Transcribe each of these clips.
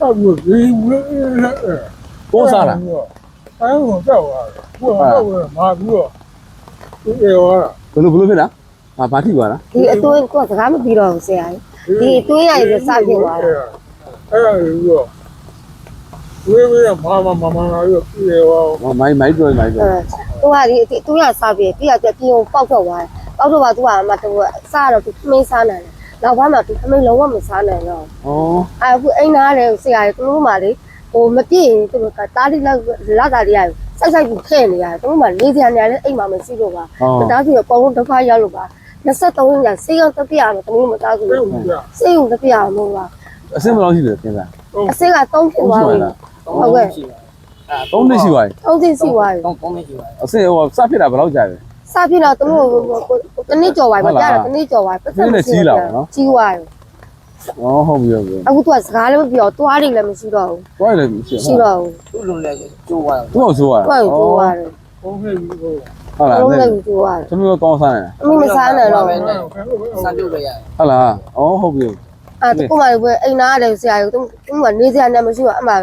တော့ဘူးဒီဝေးနဲ့ကိုးစားလားအဲဟိုတော့သွားတယ်ဟိုတော့မာပြီးတော့ဒီရောဘယ်လိုဘယ်လိုဖြစ်တာဟာဘာထိသွားလားဒီအတွင်းကိုစကားမပြီးတော့ဘူးဆရာကြီးဒီအတွင်းရရစဖြစ်သွားတာအဲ့ဒါကြီးတော့ဝေးဝေးမာမာမာမာလာပြီးဒီရောဟောမိုင်းမိုင်းတွေ့မိုင်းတွေ့အဲသူကဒီအတွင်းရစဖြစ်ပြီးတော့ပြင်ကိုပေါက်တော့သွားတယ်ပေါက်တော့ပါသူကအမတူစားတော့သူမင်းစားနိုင်တယ် နောက်ပိုင်းမှာသူမင်းလုံးဝမစားနိုင်တော့ဩအခုအိမ်သားတယ်ဆရာကြီးသူတို့မှလေဟိုမပြည့်ရင်သူတို့ကတားတိလောက်လာတာတွေရစိုက်စိုက်ပြီးထဲ့နေရတယ်သူတို့မှလေးစရာနေရတယ်အိမ်မှာမရှိတော့ပါဟောမသားစုတော့ပုံလုံးဒုက္ခရောက်လို့ပါ23ရက်စေးရောက်တပြရမှာတမီးမသားစုဘယ်လို့လိုလဲစေးုံတပြရမှာမဟုတ်လားအစင်းဘယ်လောက်ရှိတယ်သင်စားအစင်းက3ဖြစ်သွားပြီဟုတ်ကဲ့3နှစ်ရှိပါပြီ3သိရှိသွားပြီတော့ကောင်းနေကြပါအစင်းဟိုစဖြစ်တာဘယ်လောက်ကြာလဲစဖြစ်တော့သူတို့ တနေ့ကြော်ပါမပြတော့တနေ့ကြော်ပါပတ်သက်ကြီးသွားပြီဩဟုတ်ပြီဟုတ်ပြီအခုသူကစကားလည်းမပြောသွားတယ်လည်းမရှိတော့ဘူးတွားရတယ်ရှိရှိတော့ဘူးသူ့လုံးလဲကျိုးသွားသူ့အောင်ဆိုရသူကကျိုးသွားတယ်ဘုံနေပြီဟိုဟုတ်လားလုံးလည်းကျိုးသွားတယ်သမီးတော့ကောင်းစားနေတာအမိမစားနိုင်တော့စမ်းပြုတ်ပဲရတယ်ဟုတ်လားဩဟုတ်ပြီအဲ့တကူမှလည်းအိမ်သားရတယ်ဆရာကြီးသူသူကနေစရာနဲ့မရှိတော့အမှ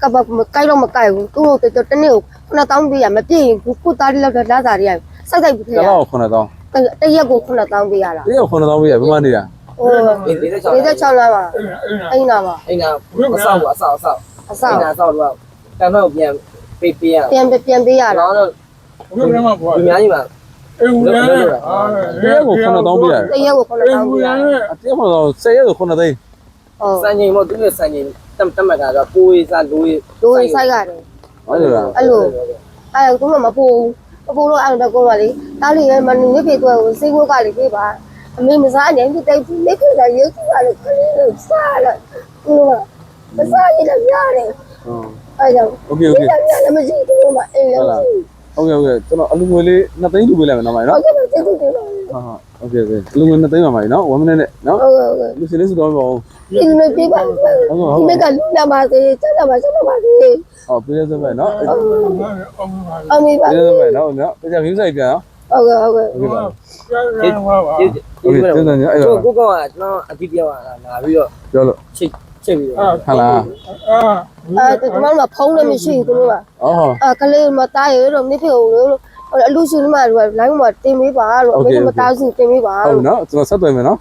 ကပ်မကိုက်တော့မကိုက်ဘူးသူ့ကိုတနေ့ကို9000ပေးရမပြည့်ရင်ကိုသားလေးလောက်လာစားရစိုက်စိုက်ပြီးထတည့်ရလောက်9000 တရက်ကို9000ပေးရတာတရက်9000ပေးရဘယ်မှနေတာဟို46လမ်းပါအိမ်နာပါအိမ်ကအဆောက်အဆောက်အဆောက်အအိဆောက်မ်ကအဆောက်တော့တန်တော့ပြန်ပေးပေးရပြန်ပြန်ပေးရတာတော့တော့ဘယ်မှာပွားဒီများကြီးပါအေးဦးရနဲ့အာတရက်ကို9000ပေးရတယ်တရက်ကိုအေး9000ဦးပေးရရတာနဲ့အတင်းမတော့10ရက်ဆို9သိန်းဟုတ်စံချိန်မို့သူ့ရဲ့စံချိန်တတ်တတ်မှတ်တာတော့ပိုးရေးစားလို့ရေးဒိုးဆိုင်ရတယ်ဟုတ်လားအဲ့လိုအဲ့ကူမမပိုး အဖိုးတို့အောင်တော့ကိုတော့လေတားလီရဲ့မနူလေးဖေးကွယ်ကိုစိတ်ဝက်ကလေးပေးပါအမေမစားနိုင်ဘူးတိတ်ဘူးလက်ခွေလာရုပ်ကလည်းခလေးလို့စားလိုက်ကိုကမစားရလည်းများတယ်ဟုတ်အဲ့ကြောင့် okay okay လည်းမရှိဘူးမအေးဟုတ်လားဟုတ်ကဲ့ဟုတ်ကဲ့ကျွန်တော်အလူငွေလေး2သိန်းလူပေးလိုက်မယ်နော်မနော်ဟုတ်ကဲ့ ကျေးဇူးတင်ပါ ဟုတ်ဟုတ်โอเคโอเคအလူငွေ2သိန်းပါမိုင်နော်1 minute နဲ့နော် ဟုတ်ကဲ့ဟုတ်ကဲ့ လူစင်းလေးစတော့ပါဦး ဒီလိုပြေးပါ ဟုတ်ကဲ့ဟုတ် ဒီ ကဲ့ မကလူနာပါစေစက်ပါစက်ပါစေ ဟောပြေးစပဲနော် အောင်ပါ အမေပါ ပြေးစပဲနော်နော်တရား view site ပြန်နော် ဟုတ်ကဲ့ဟုတ်ကဲ့ ဟုတ်ကဲ့ပါ ကျေးဇူးပါပါ ဒီ โอเคကျေးဇူးတင်အဲ့ ကို တော့ ကိုကောင်ကကျွန်တော်အတိပြောတာလာပြီးတော့ ပြောလို့ ချိတ်ချိတ်ပြီးတော့ ဟာလား အာ အဲ့ဒီမှာဖုံးလည်းမရှိဘူးသူတို့က အော်ဟော အကလေးမသားရတော့မိဖေကိုလို့ အလူရှင်မတို့ကလိုင်းမှာတင်ပေးပါလို့အမေမသားစုတင်ပေးပါဟုတ်လို့နော်ကျွန်တော်ဆက်သွယ်မယ်နော်